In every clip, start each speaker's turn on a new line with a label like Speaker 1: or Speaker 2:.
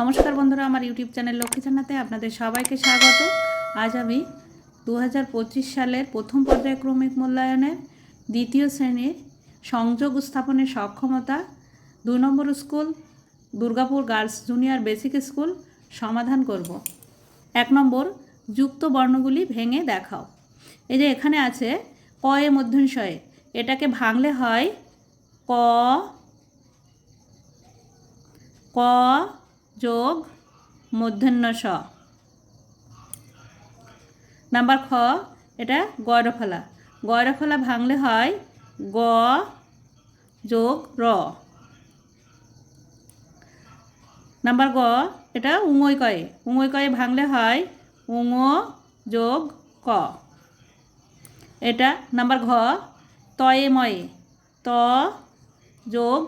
Speaker 1: নমস্কার বন্ধুরা আমার ইউটিউব চ্যানেল লক্ষ্মী জানাতে আপনাদের সবাইকে স্বাগত আজ আমি দু সালের প্রথম পর্যায়ক্রমিক মূল্যায়নের দ্বিতীয় শ্রেণীর সংযোগ স্থাপনের সক্ষমতা দুই number school Durgapur girls junior basic school সমাধান করব এক নম্বর যুক্ত বর্ণগুলি ভেঙে দেখাও এই যে এখানে আছে ক এ মধ্যনশয়ে এটাকে ভাঙলে হয় ক ক যোগ মধ্যাহ্ন স নাম্বার খ এটা গয়রফলা গয়রফলা ভাঙলে হয় গ যোগ র নাম্বার গ এটা উঙ্গই কয়ে উঙ্গই কয়ে ভাঙলে হয় উঙ যোগ ক এটা নাম্বার ঘ তয়ে ময়ে ত যোগ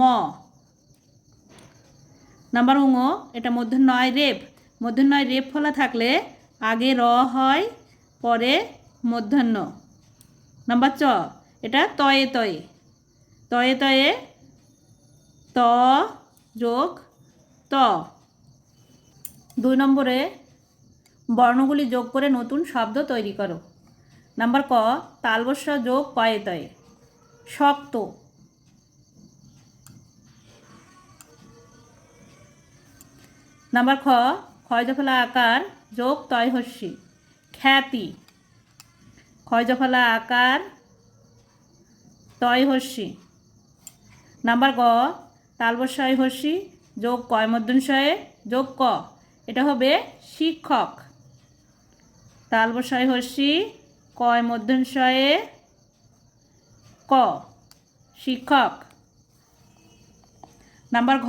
Speaker 1: ম নাম্বার উঙ এটা নয় রেপ নয় রেপ ফলা থাকলে আগে র হয় পরে মধ্যাহ্ন নাম্বার চ এটা তয়ে তয়ে তয়ে তয়ে ত যোগ ত দুই নম্বরে বর্ণগুলি যোগ করে নতুন শব্দ তৈরি করো নাম্বার ক তালবস্য যোগ কয়ে তয়ে শক্ত নাম্বার খ ক্ষয় জফলা আকার যোগ তয়হস্যি খ্যাতি ক্ষয় জফলা আকার তয়হস্যি নাম্বার গ তালবসায় হস্যি যোগ কয় মধ্যনশয়ে যোগ ক এটা হবে শিক্ষক তালবসায় হস্যি কয় মধ্যনশয়ে ক শিক্ষক নাম্বার ঘ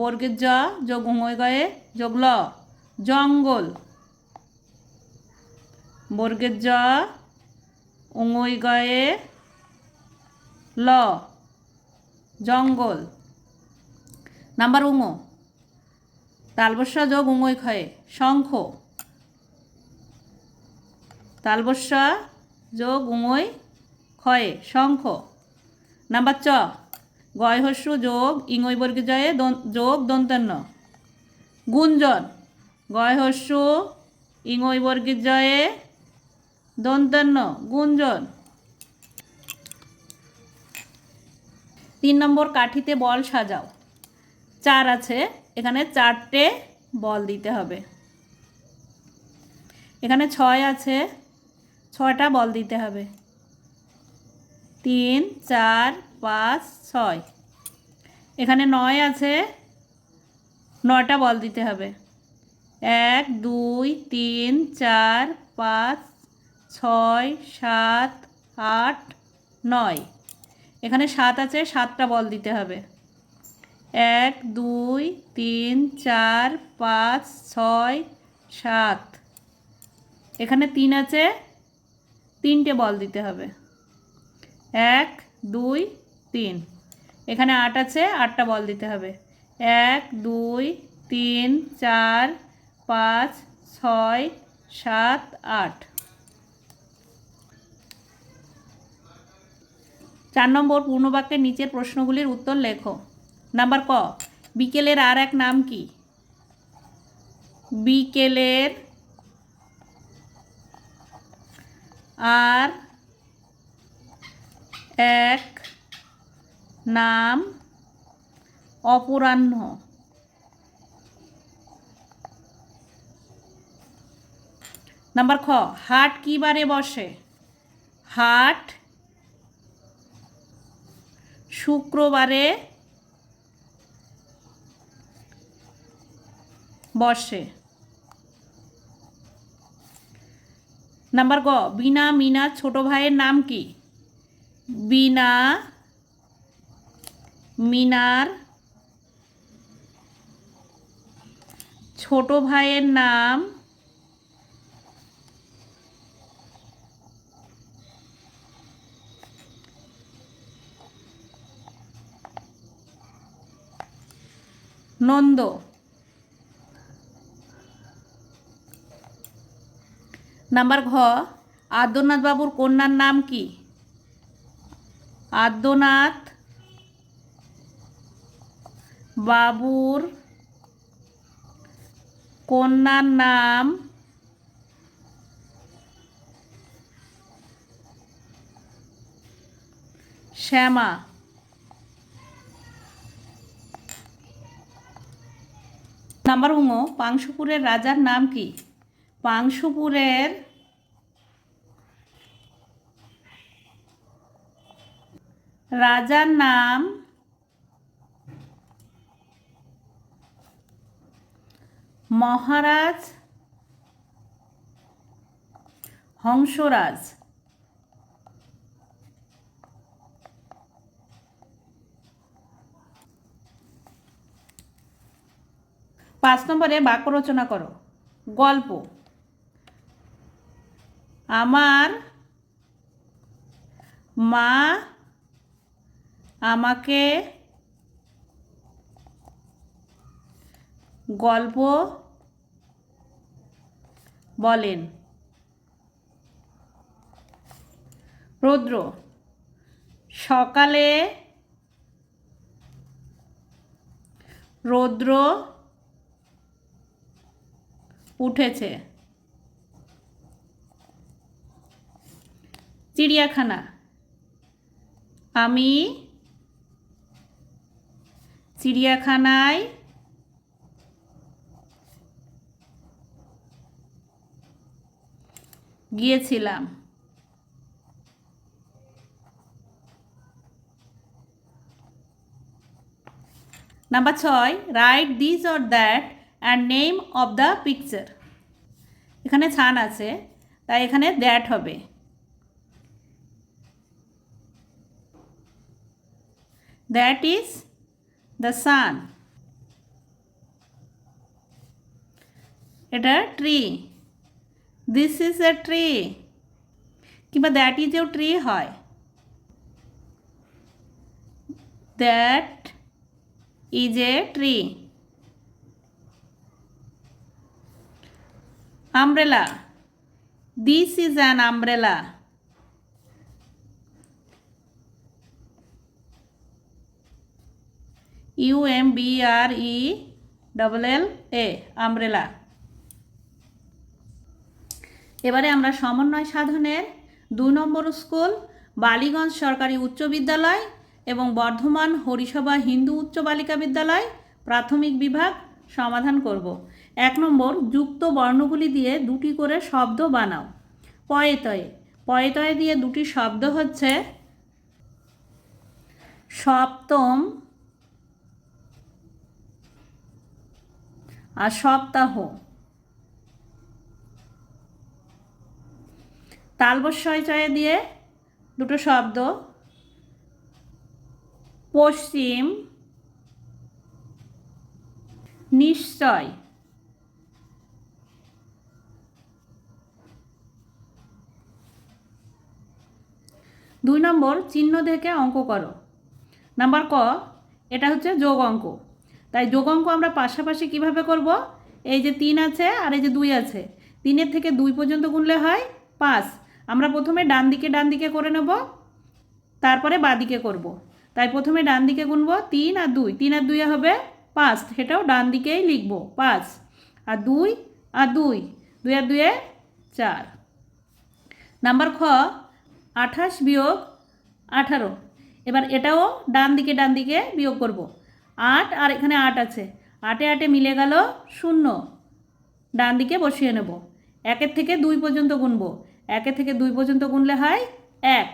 Speaker 1: বর্গের জ যোগ উঙয় গয়ে যোগ ল জঙ্গল বর্গের জ উঙই গয়ে ল জঙ্গল নাম্বার উঙ তালবস্যা যোগ উঙই খয়ে শঙ্খ তালবস্যা যোগ উঙই খয়ে শঙ্খ নাম্বার চ গয়হস্য যোগ ইংবর্গজয়ে যোগ দন্তান্ন গুঞ্জন গয়হস্য জয়ে দন্তান্ন গুঞ্জন তিন নম্বর কাঠিতে বল সাজাও চার আছে এখানে চারটে বল দিতে হবে এখানে ছয় আছে ছয়টা বল দিতে হবে তিন চার পাঁচ ছয় এখানে নয় আছে নটা বল দিতে হবে এক দুই তিন চার পাঁচ ছয় সাত আট নয় এখানে সাত আছে সাতটা বল দিতে হবে এক দুই তিন চার পাঁচ ছয় সাত এখানে তিন আছে তিনটে বল দিতে হবে এক দুই তিন এখানে আট আছে আটটা বল দিতে হবে এক দুই তিন চার পাঁচ ছয় সাত আট চার নম্বর পূর্ণবাক্যের নিচের প্রশ্নগুলির উত্তর লেখো নাম্বার ক বিকেলের আর এক নাম কি বিকেলের আর এক নাম অপরাহ্ন নাম্বার খ হাট কী বারে বসে হাট শুক্রবারে বসে নাম্বার গ বিনা মিনা ছোট ভাইয়ের নাম কি বিনা মিনার ছোট ভাইয়ের নাম নন্দ নাম্বার ঘ আদ্যনাথ বাবুর কন্যার নাম কি আদ্যনাথ বাবুর কন্যার নাম শ্যামা নাম্বার উঙো পাংশুপুরের রাজার নাম কি পাংশুপুরের রাজার নাম মহারাজ হংসরাজ পাঁচ নম্বরে বাক্য রচনা করো গল্প আমার মা আমাকে গল্প বলেন রৌদ্র সকালে রৌদ্র উঠেছে চিড়িয়াখানা আমি চিড়িয়াখানায় গিয়েছিলাম নাম্বার ছয় write this or that and name of the picture এখানে ছান আছে তাই এখানে দ্যাট হবে that is the sun a tree this is a tree কিবা that is a tree হয় that is a tree umbrella this is an umbrella U M B R E double L A umbrella এবারে আমরা সমন্বয় সাধনের দু নম্বর school Ballygunge সরকারি উচ্চ বিদ্যালয় এবং বর্ধমান হরিসভা হিন্দু উচ্চ বালিকা বিদ্যালয় প্রাথমিক বিভাগ সমাধান করব এক নম্বর যুক্ত বর্ণগুলি দিয়ে দুটি করে শব্দ বানাও পয়েতয়ে পয়েতয়ে দিয়ে দুটি শব্দ হচ্ছে সপ্তম আর সপ্তাহ তালবস্বয় চয়ে দিয়ে দুটো শব্দ পশ্চিম নিশ্চয় দুই নম্বর চিহ্ন থেকে অঙ্ক করো নাম্বার ক এটা হচ্ছে যোগ অঙ্ক তাই যোগ অঙ্ক আমরা পাশাপাশি কিভাবে করব এই যে তিন আছে আর এই যে দুই আছে তিনের থেকে দুই পর্যন্ত গুনলে হয় পাঁচ আমরা প্রথমে ডান দিকে ডান দিকে করে নেব তারপরে বাদিকে করব। তাই প্রথমে ডান দিকে গুনবো তিন আর দুই তিন আর দুই হবে পাঁচ সেটাও ডান দিকেই লিখব পাঁচ আর দুই আর দুই দুই আর দুয়ে চার নাম্বার খ আঠাশ বিয়োগ আঠারো এবার এটাও ডান দিকে ডান দিকে বিয়োগ করব আট আর এখানে আট আছে আটে আটে মিলে গেল শূন্য ডান দিকে বসিয়ে নেব একের থেকে দুই পর্যন্ত গুনব একের থেকে দুই পর্যন্ত গুনলে হয় এক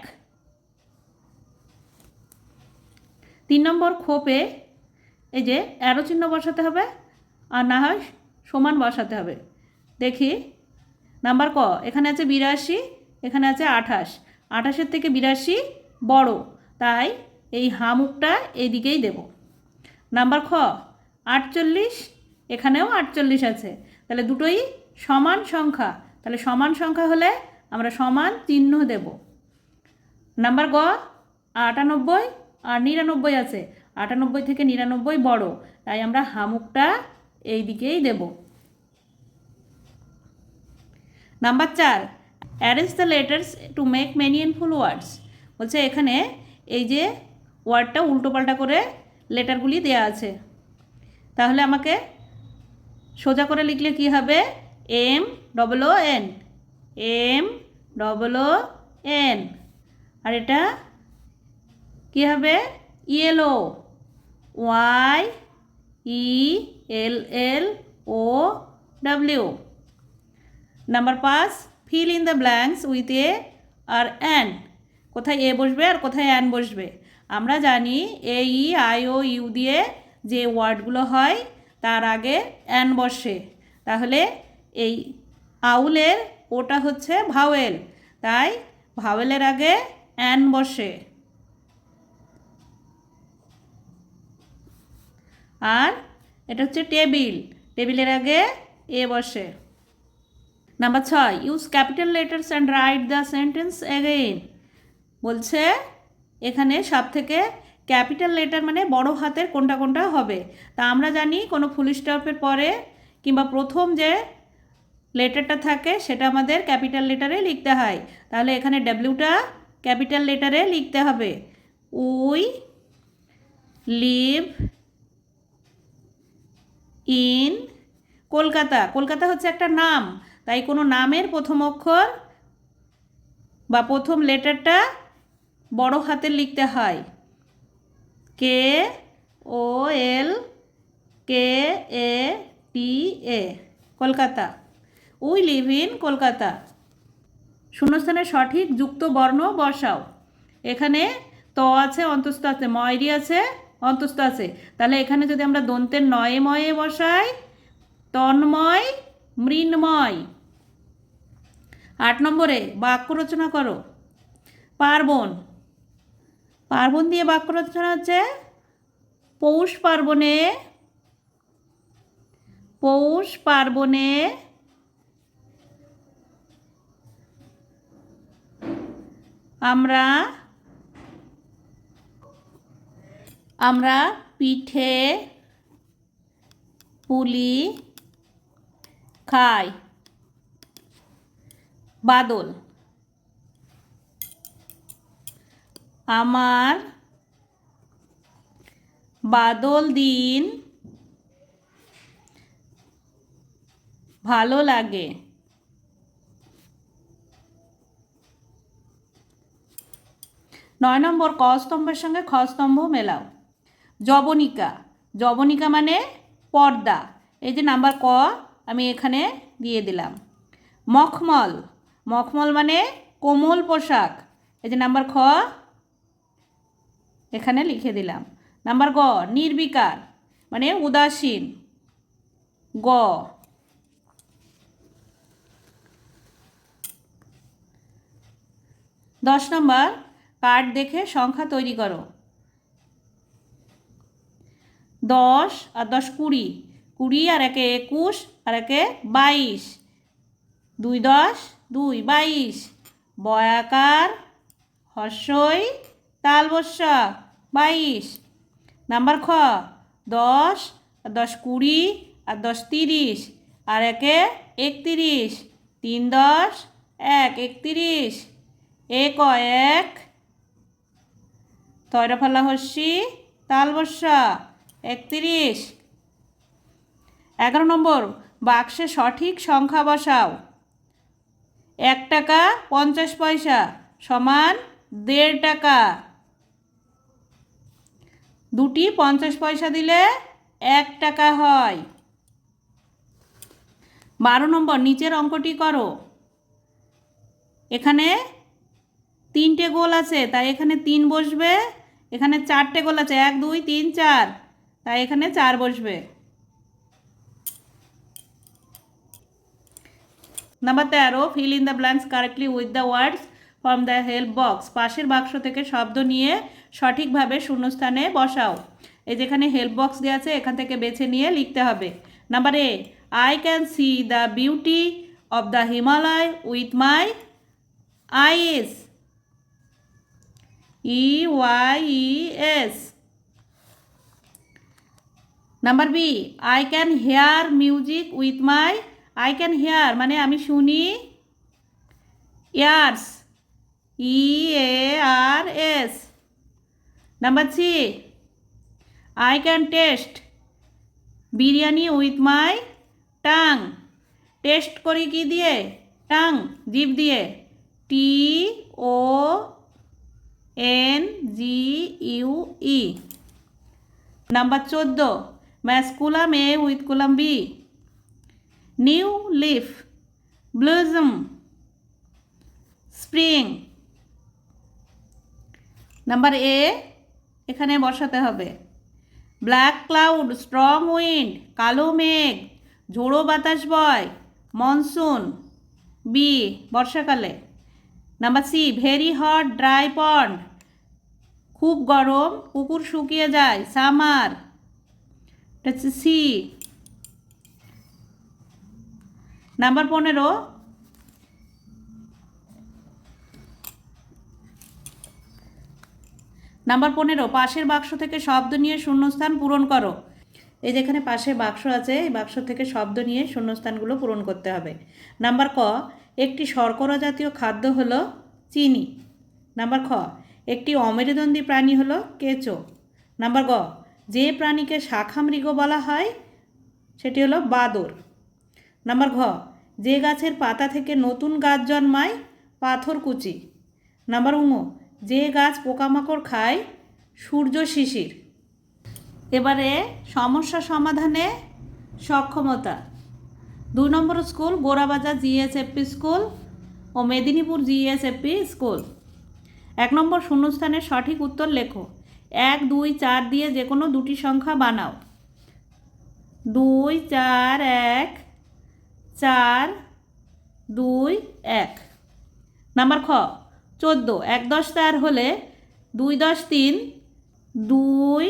Speaker 1: তিন নম্বর খোপে এই যে অ্যারো চিহ্ন বসাতে হবে আর না হয় সমান বসাতে হবে দেখি নাম্বার ক এখানে আছে বিরাশি এখানে আছে আঠাশ আঠাশের থেকে বিরাশি বড় তাই এই হামুকটা দিকেই দেবো নাম্বার খ আটচল্লিশ এখানেও আটচল্লিশ আছে তাহলে দুটোই সমান সংখ্যা তাহলে সমান সংখ্যা হলে আমরা সমান চিহ্ন দেব নাম্বার গ আটানব্বই আর নিরানব্বই আছে আটানব্বই থেকে নিরানব্বই বড় তাই আমরা হামুকটা এই দিকেই দেব নাম্বার চার arrange the letters to make full words বলছে এখানে এই যে ওয়ার্ডটা উল্টো পাল্টা করে লেটারগুলি দেয়া আছে তাহলে আমাকে সোজা করে লিখলে কি হবে M double O N M double O N আর এটা কি হবে yellow Y E L L O W number পাঁচ fill in the blanks with a or an কোথায় এ বসবে আর কোথায় অ্যান বসবে আমরা জানি এ ই আই ও ইউ দিয়ে যে ওয়ার্ডগুলো হয় তার আগে অ্যান বসে তাহলে এই আউলের ওটা হচ্ছে ভাওয়েল তাই ভাওয়েলের আগে অ্যান বসে আর এটা হচ্ছে টেবিল টেবিলের আগে এ বসে নাম্বার ছয় use capital letters and write the sentence again বলছে এখানে সব থেকে ক্যাপিটাল লেটার মানে বড় হাতের কোনটা কোনটা হবে তা আমরা জানি কোনো ফুল স্টপের পরে কিংবা প্রথম যে লেটারটা থাকে সেটা আমাদের ক্যাপিটাল লেটারে লিখতে হয় তাহলে এখানে ডাব্লিউটা ক্যাপিটাল লেটারে লিখতে হবে we live in Kolkata Kolkata হচ্ছে একটা নাম তাই কোনো নামের প্রথম অক্ষর বা প্রথম লেটারটা বড় হাতের লিখতে হয় K O L K A T A Kolkata we live in Kolkata শূন্যস্থানে সঠিক যুক্ত বর্ণ বসাও এখানে ত আছে অন্তস্থ আছে ময়রি আছে অন্তস্থ আছে তাহলে এখানে যদি আমরা দন্তের নয়ে ময়ে বসাই তন্ময় মৃন্ময় আট নম্বরে বাক্য রচনা করো পার্বণ পার্বণ দিয়ে বাক্য রচনা হচ্ছে পৌষ পার্বণে পৌষ পার্বণে আমরা আমরা পিঠে পুলি খাই বাদল আমার বাদল দিন ভালো লাগে নয় নম্বর ক স্তম্ভের সঙ্গে খস্তম্ভ মেলাও জবনিকা জবনিকা মানে পর্দা এই যে নাম্বার ক আমি এখানে দিয়ে দিলাম মখমল মখমল মানে কোমল পোশাক এই যে নাম্বার খ এখানে লিখে দিলাম নাম্বার গ নির্বিকার মানে উদাসীন গ দশ নম্বর কার্ড দেখে সংখ্যা তৈরি করো দশ আর দশ কুড়ি কুড়ি আর একে একুশ আর একে বাইশ দুই দশ দুই বাইশ বয়াকার হর্ষই তাল তালবস্য বাইশ নাম্বার খ দশ আর দশ কুড়ি আর দশ তিরিশ আর একে একত্রিশ তিন দশ এক একতিরিশ এক এক তৈরফলা হস্যি তালবস্যা একতিরিশ এগারো নম্বর বাক্সে সঠিক সংখ্যা বসাও এক টাকা পঞ্চাশ পয়সা সমান দেড় টাকা দুটি পঞ্চাশ পয়সা দিলে এক টাকা হয় বারো নম্বর নিচের অঙ্কটি করো এখানে তিনটে গোল আছে তাই এখানে তিন বসবে এখানে চারটে গোল আছে এক দুই তিন চার তাই এখানে চার বসবে নাম্বার তেরো fill in the blanks correctly with the words from the help box পাশের বাক্স থেকে শব্দ নিয়ে সঠিকভাবে শূন্যস্থানে বসাও এই যেখানে হেল্প বক্স দেওয়া আছে এখান থেকে বেছে নিয়ে লিখতে হবে number A I can see the beauty of the Himalaya with my eyes E Y E S number B I can hear music with my I can hear মানে আমি শুনি ears E A R S Number C. I can taste biryani with my tongue taste করি কি দিয়ে tongue জিপ দিয়ে T O N G U E number চোদ্দ ম্যাসকুলাম এ উইথ কুলাম B new leaf blossom spring number A এখানে বসাতে হবে ব্ল্যাক ক্লাউড স্ট্রং উইন্ড কালো মেঘ ঝোড়ো বাতাস বয় মনসুন বি বর্ষাকালে number C very hot dry pond খুব গরম কুকুর শুকিয়ে যায় সামার সি নাম্বার পনেরো নাম্বার পনেরো পাশের বাক্স থেকে শব্দ নিয়ে শূন্যস্থান পূরণ করো এই যেখানে পাশে বাক্স আছে এই বাক্স থেকে শব্দ নিয়ে শূন্যস্থানগুলো পূরণ করতে হবে নাম্বার ক একটি শর্করা জাতীয় খাদ্য হলো চিনি নাম্বার খ একটি অমেরুদন্দি প্রাণী হলো কেঁচো নাম্বার গ যে প্রাণীকে শাখা মৃগ বলা হয় সেটি হলো বাদর নাম্বার ঘ যে গাছের পাতা থেকে নতুন গাছ জন্মায় পাথর কুচি নাম্বার উঙো যে গাছ পোকামাকড় খায় সূর্য শিশির এবারে সমস্যা সমাধানে সক্ষমতা দুই number school Gorabazar GSFP school ও মেদিনীপুর জিএসএফপি স্কুল এক নম্বর শূন্যস্থানের সঠিক উত্তর লেখো এক দুই চার দিয়ে যে কোনো দুটি সংখ্যা বানাও দুই চার এক চার দুই এক নাম্বার খ চোদ্দ এক দশ চার হলে দুই দশ তিন দুই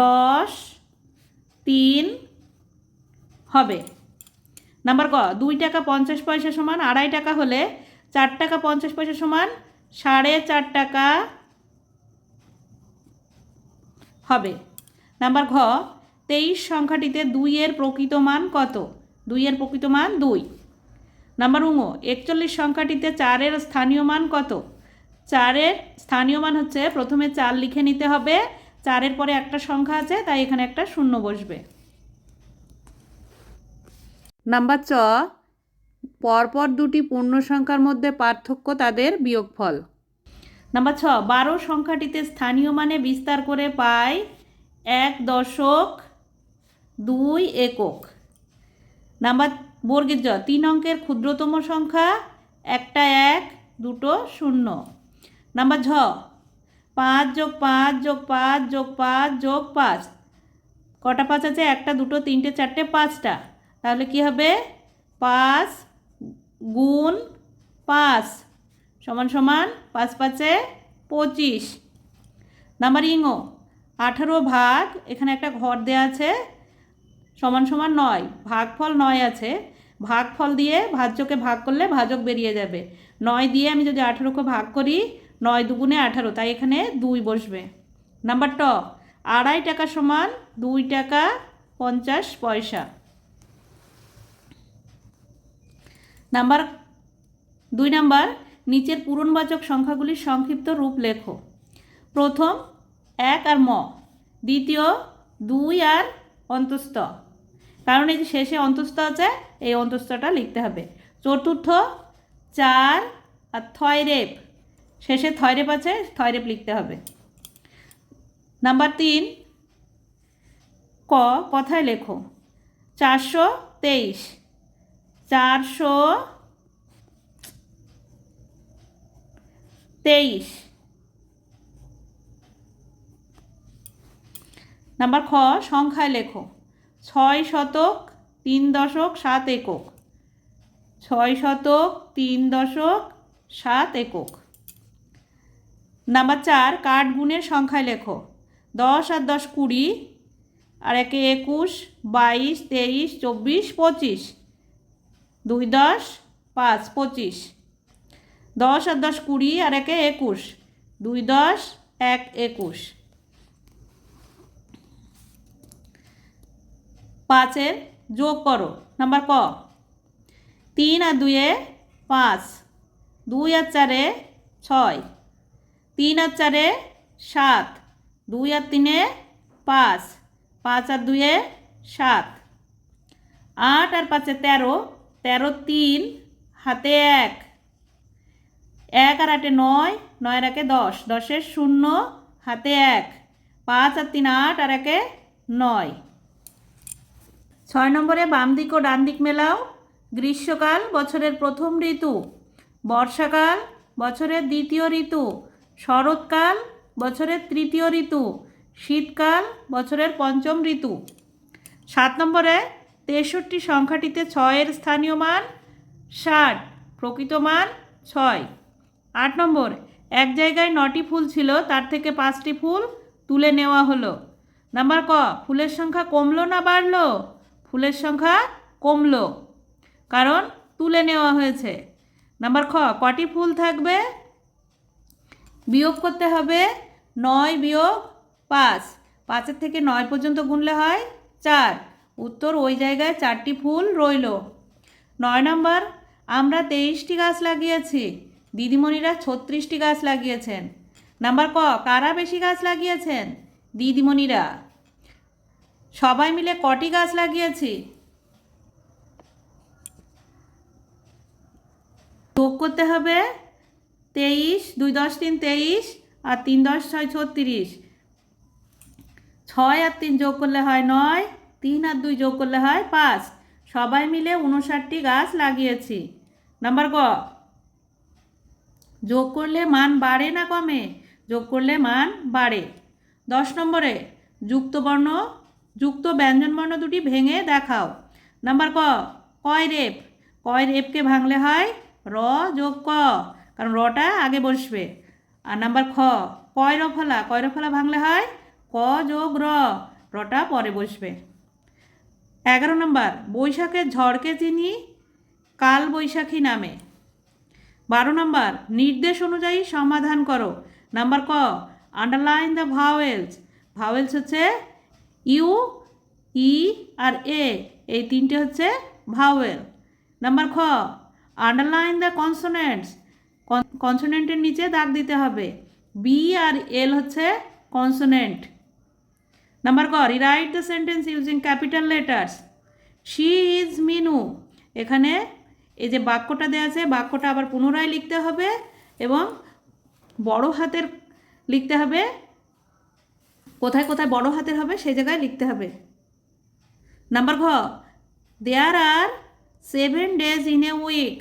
Speaker 1: দশ তিন হবে নাম্বার ক দুই টাকা পঞ্চাশ পয়সা সমান আড়াই টাকা হলে চার টাকা পঞ্চাশ পয়সা সমান সাড়ে চার টাকা হবে নাম্বার ঘ তেইশ সংখ্যাটিতে দুইয়ের প্রকৃত মান কত দুইয়ের প্রকৃত মান দুই নাম্বার উঙো একচল্লিশ সংখ্যাটিতে চারের স্থানীয় মান কত চারের স্থানীয় মান হচ্ছে প্রথমে চার লিখে নিতে হবে চারের পরে একটা সংখ্যা আছে তাই এখানে একটা শূন্য বসবে নাম্বার চ পরপর দুটি পূর্ণ সংখ্যার মধ্যে পার্থক্য তাদের বিয়োগফল নাম্বার ছ বারো সংখ্যাটিতে স্থানীয় মানে বিস্তার করে পায় এক দশক দুই একক নাম্বার বর্গের জ তিন অঙ্কের ক্ষুদ্রতম সংখ্যা একটা এক দুটো শূন্য নাম্বার ঝ পাঁচ যোগ পাঁচ যোগ পাঁচ যোগ পাঁচ যোগ পাঁচ কটা পাঁচ আছে একটা দুটো তিনটে চারটে পাঁচটা তাহলে কি হবে পাঁচ গুণ পাঁচ সমান সমান পাঁচ পাঁচে পঁচিশ নাম্বার ইঙ্গো আঠারো ভাগ এখানে একটা ঘর দেওয়া আছে সমান সমান নয় ভাগফল নয় আছে ভাগফল দিয়ে ভাজ্যকে ভাগ করলে ভাজক বেরিয়ে যাবে নয় দিয়ে আমি যদি আঠারোকে ভাগ করি নয় দুগুণে আঠারো তাই এখানে দুই বসবে নাম্বার ট আড়াই টাকা সমান দুই টাকা পঞ্চাশ পয়সা নাম্বার দুই নাম্বার নিচের পূরণবাচক সংখ্যাগুলির সংক্ষিপ্ত রূপ লেখো প্রথম এক আর ম দ্বিতীয় দুই আর অন্তস্থ কারণ এই যে শেষে অন্তস্থ আছে এই অন্তস্থটা লিখতে হবে চতুর্থ চার আর থয়রেপ শেষে থয়রেপ আছে থয়রেপ লিখতে হবে নাম্বার তিন ক কথায় লেখো চারশো তেইশ চারশো তেইশ নাম্বার খ সংখ্যায় লেখো ছয় শতক তিন দশক সাত একক ছয় শতক তিন দশক সাত একক নাম্বার চার কাঠ গুণের সংখ্যায় লেখো দশ আর দশ কুড়ি আর একে একুশ বাইশ তেইশ চব্বিশ পঁচিশ দুই দশ পাঁচ পঁচিশ দশ আর দশ কুড়ি আর একে একুশ দুই দশ এক একুশ পাঁচের যোগ করো নাম্বার ক তিন আর দুয়ে পাঁচ দুই আর চারে ছয় তিন আর চারে সাত দুই আর তিনে পাঁচ পাঁচ আর দুয়ে সাত আট আর পাঁচে তেরো তেরো তিন হাতে এক এক আর আটে নয় নয় আর একে দশ দশের শূন্য হাতে এক পাঁচ আর তিন আট আর একে নয় ছয় নম্বরে বাম দিক ও ডান দিক মেলাও গ্রীষ্মকাল বছরের প্রথম ঋতু বর্ষাকাল বছরের দ্বিতীয় ঋতু শরৎকাল বছরের তৃতীয় ঋতু শীতকাল বছরের পঞ্চম ঋতু সাত নম্বরে তেষট্টি সংখ্যাটিতে ছয়ের স্থানীয় মান ষাট প্রকৃত মান ছয় আট নম্বর এক জায়গায় নটি ফুল ছিল তার থেকে পাঁচটি ফুল তুলে নেওয়া হলো নাম্বার ক ফুলের সংখ্যা কমলো না বাড়লো ফুলের সংখ্যা কমলো কারণ তুলে নেওয়া হয়েছে নাম্বার খ কটি ফুল থাকবে বিয়োগ করতে হবে নয় বিয়োগ পাঁচ পাঁচের থেকে নয় পর্যন্ত গুনলে হয় চার উত্তর ওই জায়গায় চারটি ফুল রইল নয় নম্বর আমরা তেইশটি গাছ লাগিয়েছি দিদিমণিরা ছত্রিশটি গাছ লাগিয়েছেন নাম্বার ক কারা বেশি গাছ লাগিয়েছেন দিদিমণিরা সবাই মিলে কটি গাছ লাগিয়েছি যোগ করতে হবে তেইশ দুই দশ তিন তেইশ আর তিন দশ ছয় ছত্রিশ ছয় আর তিন যোগ করলে হয় নয় তিন আর দুই যোগ করলে হয় পাঁচ সবাই মিলে উনষাটটি গাছ লাগিয়েছি নাম্বার ক যোগ করলে মান বাড়ে না কমে যোগ করলে মান বাড়ে দশ নম্বরে যুক্তবর্ণ যুক্ত ব্যঞ্জনবর্ণ দুটি ভেঙে দেখাও নাম্বার ক কয় রেপ কয় রেপকে ভাঙলে হয় র যোগ ক কারণ রটা আগে বসবে আর নাম্বার খ কয় রফলা কয় রফলা ভাঙলে হয় ক যোগ র রটা পরে বসবে এগারো নম্বর বৈশাখের ঝড়কে চিনি কাল বৈশাখী নামে বারো নম্বর নির্দেশ অনুযায়ী সমাধান করো নাম্বার ক আন্ডারলাইন দ্য ভাওয়েলস ভাওয়েলস হচ্ছে ইউ ই আর এ এই তিনটে হচ্ছে ভাওয়েল নাম্বার খ আন্ডারলাইন দ্য কনসোনেন্টস কনসোনেন্টের নিচে দাগ দিতে হবে বি আর এল হচ্ছে কনসোনেন্ট নাম্বার ক rewrite the sentence using capital letters she is Minu এখানে এই যে বাক্যটা দেওয়া আছে বাক্যটা আবার পুনরায় লিখতে হবে এবং বড় হাতের লিখতে হবে কোথায় কোথায় বড় হাতের হবে সেই জায়গায় লিখতে হবে নাম্বার ঘ there are seven days in a week